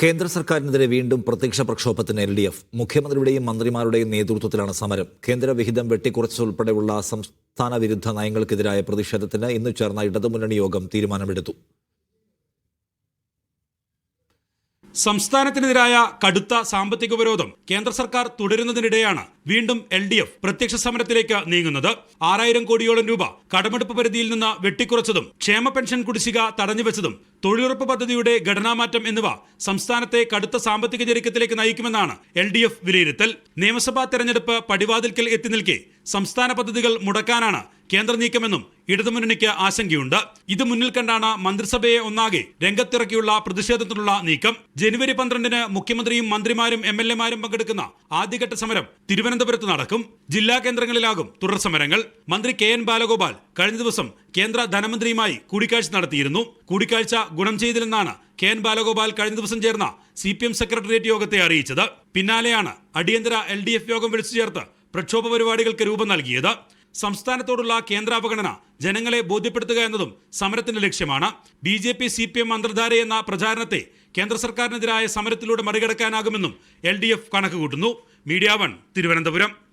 കേന്ദ്ര സർക്കാരിനെതിരെ വീണ്ടും പ്രത്യക്ഷ പ്രക്ഷോഭത്തിന് എൽ ഡി എഫ് മുഖ്യമന്ത്രിയുടെയും മന്ത്രിമാരുടെയും നേതൃത്വത്തിലാണ് സമരം. കേന്ദ്ര വിഹിതം വെട്ടിക്കുറച്ചുൾപ്പെടെയുള്ള സംസ്ഥാന വിരുദ്ധ നയങ്ങൾക്കെതിരായ പ്രതിഷേധത്തിന് ഇന്ന് ചേർന്ന ഇടതുമുന്നണി യോഗം തീരുമാനമെടുത്തു. സംസ്ഥാനത്തിനെതിരായ കടുത്ത സാമ്പത്തിക ഉപരോധം കേന്ദ്ര സർക്കാർ തുടരുന്നതിനിടെയാണ് വീണ്ടും എൽ ഡി എഫ് പ്രത്യക്ഷ സമരത്തിലേക്ക് നീങ്ങുന്നത്. ആറായിരം കോടിയോളം രൂപ കടമെടുപ്പ് പരിധിയിൽ നിന്ന് വെട്ടിക്കുറച്ചതും ക്ഷേമ പെൻഷൻ കുടിശ്ശിക തടഞ്ഞുവെച്ചതും തൊഴിലുറപ്പ് പദ്ധതിയുടെ ഘടനാമാറ്റം എന്നിവ സംസ്ഥാനത്തെ കടുത്ത സാമ്പത്തിക ഞെരുക്കത്തിലേക്ക് നയിക്കുമെന്നാണ് എൽ ഡി എഫ് വിലയിരുത്തൽ. നിയമസഭാ തെരഞ്ഞെടുപ്പ് പടിവാതിൽക്കൽ എത്തി നിൽക്കെ സംസ്ഥാന പദ്ധതികൾ മുടക്കാനാണ് കേന്ദ്ര നീക്കമെന്നും ഇടതുമുന്നണിക്ക് ആശങ്കയുണ്ട്. ഇത് മുന്നിൽ കണ്ടാണ് മന്ത്രിസഭയെ ഒന്നാകെ രംഗത്തിറക്കിയുള്ള പ്രതിഷേധത്തിനുള്ള നീക്കം. ജനുവരി പന്ത്രണ്ടിന് മുഖ്യമന്ത്രിയും മന്ത്രിമാരും എം എൽ എമാരും പങ്കെടുക്കുന്ന ആദ്യഘട്ട സമരം തിരുവനന്തപുരത്ത് നടക്കും. ജില്ലാ കേന്ദ്രങ്ങളിലാകും തുടർ സമരങ്ങൾ. മന്ത്രി കെ എൻ ബാലഗോപാൽ കഴിഞ്ഞ ദിവസം കേന്ദ്ര ധനമന്ത്രിയുമായി കൂടിക്കാഴ്ച നടത്തിയിരുന്നു. കൂടിക്കാഴ്ച ഗുണം ചെയ്തില്ലെന്നാണ് കെ എൻ ബാലഗോപാൽ കഴിഞ്ഞ ദിവസം ചേർന്ന സി പി എം സെക്രട്ടേറിയറ്റ് യോഗത്തെ അറിയിച്ചത്. പിന്നാലെയാണ് അടിയന്തര എൽ ഡി എഫ് യോഗം വിളിച്ചു ചേർത്ത് പ്രക്ഷോഭ പരിപാടികൾക്ക് രൂപം നൽകിയത്. സംസ്ഥാനത്തോടുള്ള കേന്ദ്രാവഗണന ജനങ്ങളെ ബോധ്യപ്പെടുത്തുക എന്നതും സമരത്തിന്റെ ലക്ഷ്യമാണ്. B J P C P M അന്തർധാര എന്ന പ്രചാരണത്തെ കേന്ദ്ര സർക്കാരിനെതിരായ സമരത്തിലൂടെ മറികടക്കാനാകുമെന്നും എൽ ഡി എഫ് കണക്കുകൂട്ടുന്നു. Media one Thiruvananthapuram.